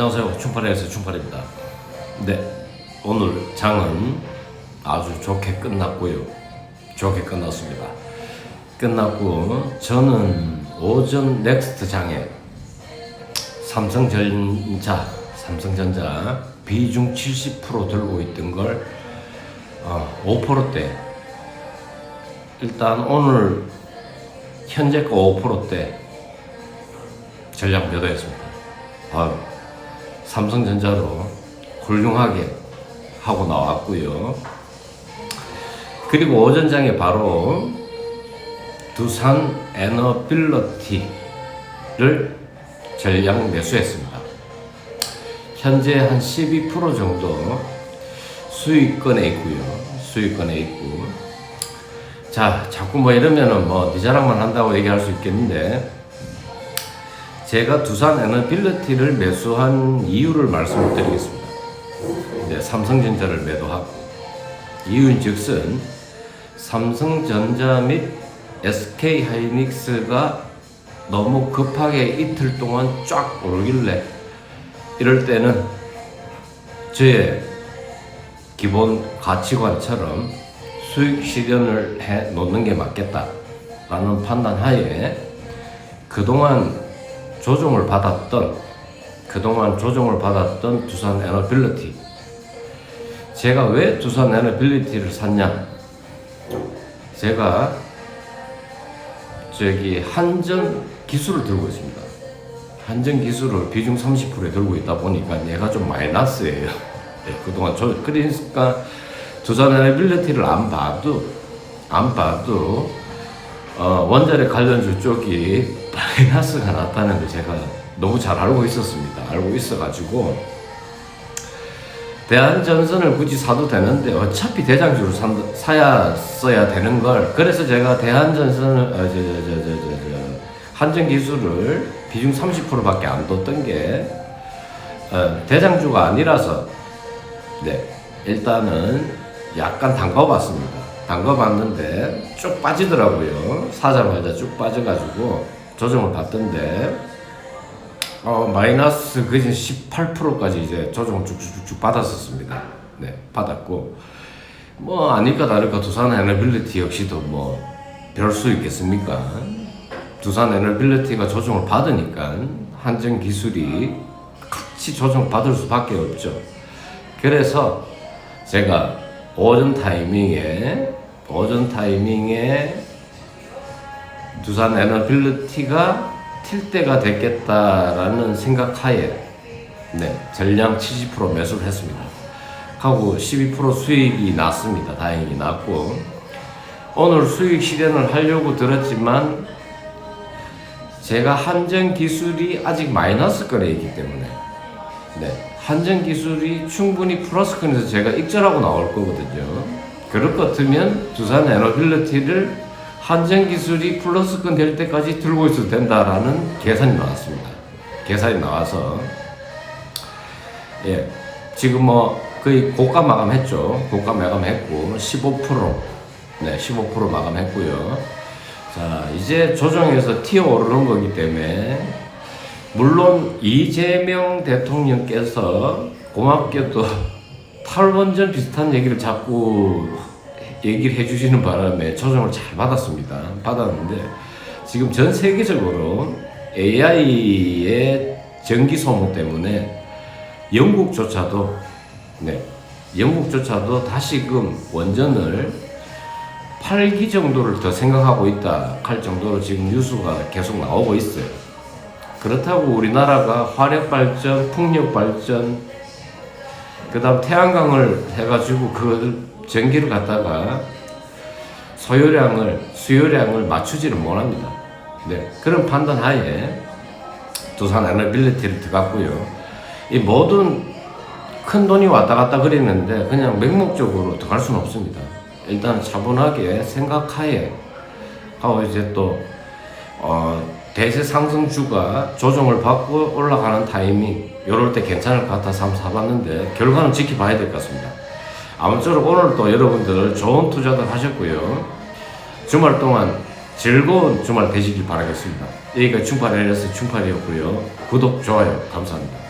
안녕하세요. 충팔에서 충팔입니다. 네, 오늘 장은 아주 좋게 끝났고요. 좋게 끝났습니다. 끝났고 저는 오전 넥스트 장에 삼성전자, 삼성전자 비중 70% 들고 있던 걸 어, 5%대 일단 오늘 현재가 5%대 전략 매도했습니다. 아, 삼성전자로 훌륭하게 하고 나왔고요. 그리고 오전장에 바로 두산 에너빌러티를 전량 매수했습니다. 현재 한 12% 정도 수익권에 있고요. 수익권에 있고. 자, 자꾸 뭐 이러면은 뭐, 네 자랑만 한다고 얘기할 수 있겠는데, 제가 두산 에너빌리티를 매수한 이유를 말씀을 드리겠습니다. 네, 삼성전자를 매도하고 이유인 즉슨 삼성전자 및 SK 하이닉스가 너무 급하게 이틀 동안 쫙 오르길래 이럴 때는 저의 기본 가치관처럼 수익 실현을 해 놓는 게 맞겠다라는 판단 하에 그동안 조정을 받았던 그동안 조정을 받았던 두산 에너빌리티. 제가 왜 두산 에너빌리티를 샀냐? 제가 저기 한전 기술을 들고 있습니다. 한전 기술을 비중 30%에 들고 있다 보니까 얘가 좀 마이너스예요. 네, 그동안 저 그러니까 두산 에너빌리티를 안 봐도 안 봐도 어, 원자력 관련주 쪽이 마이너스가 났다는 걸 제가 너무 잘 알고 있었습니다. 알고 있어가지고 대한전선을 굳이 사도 되는데 어차피 대장주를 산, 사야 써야 되는 걸 그래서 제가 대한전선을 어, 저, 저, 저, 저, 저, 저, 한전기술을 비중 30%밖에 안 뒀던 게 어, 대장주가 아니라서 네 일단은 약간 담가봤습니다. 담가봤는데 쭉 빠지더라고요. 사자마자 쭉 빠져가지고 조정을 받던데 어, 마이너스 그진 18%까지 이제 조정을 쭉쭉쭉 받았었습니다. 네, 받았고 뭐 아닐까 다를까 두산 에너빌리티 역시도 뭐 별 수 있겠습니까? 두산 에너빌리티가 조정을 받으니까 한전 기술이 같이 조정 받을 수밖에 없죠. 그래서 제가 오전 타이밍에 오전 타이밍에 두산 에너빌리티가 튈 때가 됐겠다라는 생각하에 네, 전량 70% 매수를 했습니다. 하고 12% 수익이 났습니다. 다행히 났고 오늘 수익 실현을 하려고 들었지만 제가 한전 기술이 아직 마이너스권에 있기 때문에 네, 한전 기술이 충분히 플러스권에서 제가 익절하고 나올 거거든요. 그럴 것 같으면 두산 에너빌리티를 한전 기술이 플러스권 될 때까지 들고 있어도 된다라는 계산이 나왔습니다. 계산이 나와서 예 지금 뭐 거의 고가 마감했죠. 고가 마감했고 15% 네, 15% 마감했고요. 자 이제 조정해서 튀어 오르는 거기 때문에 물론 이재명 대통령께서 고맙게도 탈원전 비슷한 얘기를 자꾸 얘기를 해주시는 바람에 조정을 잘 받았습니다. 받았는데 지금 전 세계적으로 AI의 전기 소모 때문에 영국조차도 네, 영국조차도 다시금 원전을 8기 정도를 더 생각하고 있다 할 정도로 지금 뉴스가 계속 나오고 있어요. 그렇다고 우리나라가 화력 발전, 풍력 발전, 그 다음 태양광을 해가지고 그 전기를 갖다가 소요량을 수요량을 맞추지를 못합니다. 네 그런 판단 하에 두산 에너빌리티를 들어갔고요. 이 모든 큰 돈이 왔다 갔다 그리는데 그냥 맹목적으로 들어갈 수는 없습니다. 일단 차분하게 생각하에 하고 이제 또 어, 대세 상승주가 조정을 받고 올라가는 타이밍 요럴 때 괜찮을 것 같아서 한번 사봤는데 결과는 지켜봐야 될 것 같습니다. 아무쪼록 오늘도 여러분들 좋은 투자들 하셨고요. 주말 동안 즐거운 주말 되시길 바라겠습니다. 여기가 충팔 LS 충팔이었고요. 구독, 좋아요 감사합니다.